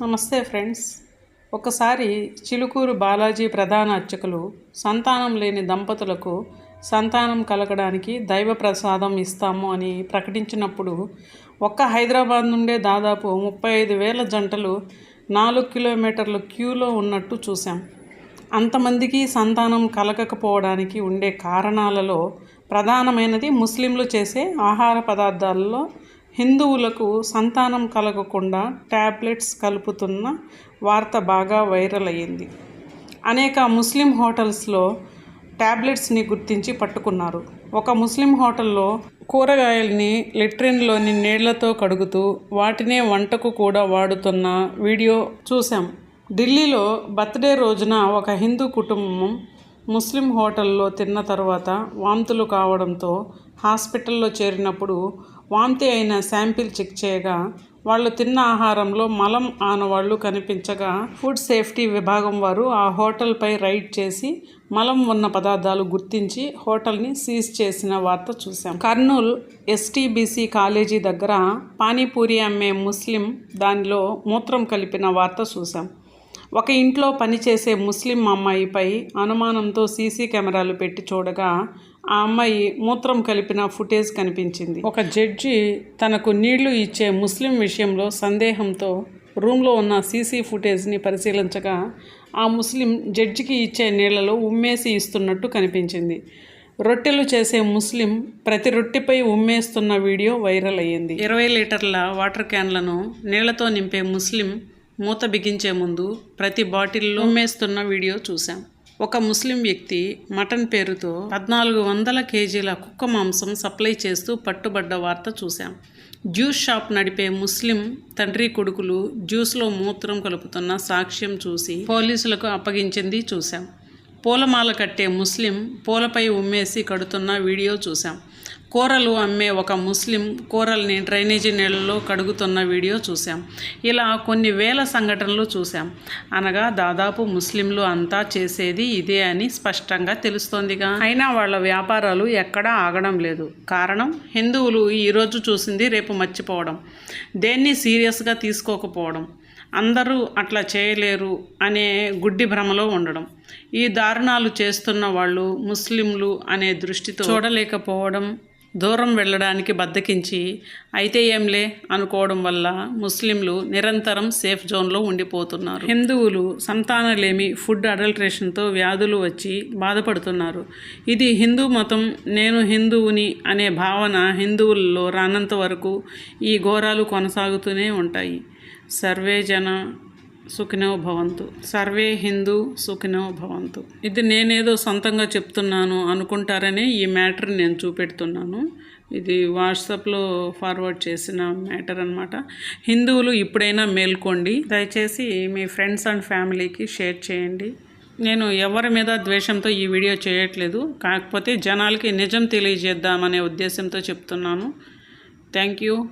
నమస్తే ఫ్రెండ్స్. ఒకసారి చిలుకూరు బాలాజీ ప్రధాన అర్చకులు సంతానం లేని దంపతులకు సంతానం కలగడానికి దైవ ప్రసాదం ఇస్తాము అని ప్రకటించినప్పుడు ఒక్క హైదరాబాద్ నుండే దాదాపు ముప్పై ఐదు వేల జంటలు నాలుగు కిలోమీటర్ల క్యూలో ఉన్నట్టు చూసాం అంతమందికి సంతానం కలగకపోవడానికి ఉండే కారణాలలో ప్రధానమైనది ముస్లింలు చేసే ఆహార పదార్థాలలో హిందువులకు సంతానం కలగకుండా ట్యాబ్లెట్స్ కలుపుతున్న వార్త బాగా వైరల్ అయ్యింది. అనేక ముస్లిం హోటల్స్లో ట్యాబ్లెట్స్ని గుర్తించి పట్టుకున్నారు. ఒక ముస్లిం హోటల్లో కూరగాయల్ని లెట్రిన్లోని నీళ్ళతో కడుగుతూ వాటినే వంటకు కూడా వాడుతున్న వీడియో చూశాం. ఢిల్లీలో బర్త్డే రోజున ఒక హిందూ కుటుంబం ముస్లిం హోటల్లో తిన్న తర్వాత వాంతులు కావడంతో హాస్పిటల్లో చేరినప్పుడు వాంతి అయిన శాంపిల్ చెక్ చేయగా వాళ్ళు తిన్న ఆహారంలో మలం ఆనవాళ్ళు కనిపించగా ఫుడ్ సేఫ్టీ విభాగం వారు ఆ హోటల్పై రైడ్ చేసి మలం ఉన్న పదార్థాలు గుర్తించి హోటల్ని సీజ్ చేసిన వార్త చూశాం. కర్నూల్ ఎస్టీబీసీ కాలేజీ దగ్గర పానీపూరి అమ్మే ముస్లిం దానిలో మూత్రం కలిపిన వార్త చూశాం. ఒక ఇంట్లో పనిచేసే ముస్లిం అమ్మాయిపై అనుమానంతో సీసీ కెమెరాలు పెట్టి చూడగా ఆ అమ్మాయి మూత్రం కలిపిన ఫుటేజ్ కనిపించింది. ఒక జడ్జి తనకు నీళ్ళు ఇచ్చే ముస్లిం విషయంలో సందేహంతో రూమ్లో ఉన్న సీసీ ఫుటేజ్ని పరిశీలించగా ఆ ముస్లిం జడ్జికి ఇచ్చే నీళ్ళలో ఉమ్మేసి ఇస్తున్నట్టు కనిపించింది. రొట్టెలు చేసే ముస్లిం ప్రతి రొట్టెపై ఉమ్మేస్తున్న వీడియో వైరల్ అయ్యింది. ఇరవై లీటర్ల వాటర్ క్యాన్లను నీళ్ళతో నింపే ముస్లిం మూత బిగించే ముందు ప్రతి బాటిల్లో ఉమ్మేస్తున్న వీడియో చూశాం. ఒక ముస్లిం వ్యక్తి మటన్ పేరుతో పద్నాలుగు వందల కేజీల కుక్క మాంసం సప్లై చేస్తూ పట్టుబడ్డ వార్త చూశాం. జ్యూస్ షాప్ నడిపే ముస్లిం తండ్రి కొడుకులు జ్యూస్లో మూత్రం కలుపుతున్న సాక్ష్యం చూసి పోలీసులకు అప్పగించింది చూశాం. పూలమాల కట్టే ముస్లిం పూలపై ఉమ్మేసి కడుతున్న వీడియో చూశాం. కూరలు అమ్మే ఒక ముస్లిం కూరల్ని డ్రైనేజీ నీళ్ళలో కడుగుతున్న వీడియో చూశాం. ఇలా కొన్ని వేల సంఘటనలు చూసాం అనగా దాదాపు ముస్లింలు అంతా చేసేది ఇదే అని స్పష్టంగా తెలుస్తోందిగా. అయినా వాళ్ళ వ్యాపారాలు ఎక్కడా ఆగడం లేదు. కారణం? హిందువులు ఈరోజు చూసింది రేపు మర్చిపోవడం. దేన్ని సీరియస్గా తీసుకోకపోవడం? అందరూ అట్లా చేయలేరు అనే గుడ్డి భ్రమలో ఉండడం. ఈ దారుణాలు చేస్తున్న వాళ్ళు ముస్లింలు అనే దృష్టితో చూడలేకపోవడం దూరం వెళ్ళడానికి బద్దకించి అయితే ఏంలే అనుకోవడం వల్ల ముస్లింలు నిరంతరం సేఫ్ జోన్లో ఉండిపోతున్నారు. హిందువులు సంతానలేమి ఫుడ్ అడల్ట్రేషన్తో వ్యాధులు వచ్చి బాధపడుతున్నారు. ఇది హిందూ మతం నేను హిందువుని అనే భావన హిందువుల్లో రానంత వరకు ఈ ఘోరాలు కొనసాగుతూనే ఉంటాయి. సర్వే జన సుఖినో భవంతు. సర్వే హిందూ సుఖినో భవంతు. ఇది నేనేదో సొంతంగా చెప్తున్నాను అనుకుంటారనే ఈ మ్యాటర్ నేను చూపెడుతున్నాను. ఇది వాట్సాప్లో ఫార్వర్డ్ చేసిన మ్యాటర్ అనమాట హిందువులు ఇప్పుడైనా మేల్కోండి. దయచేసి మీ ఫ్రెండ్స్ అండ్ ఫ్యామిలీకి షేర్ చేయండి. నేను ఎవరి మీద ద్వేషంతో ఈ వీడియో చేయట్లేదు. కాకపోతే జనాలకి నిజం తెలియజేద్దామనే ఉద్దేశంతో చెప్తున్నాను. Thank you.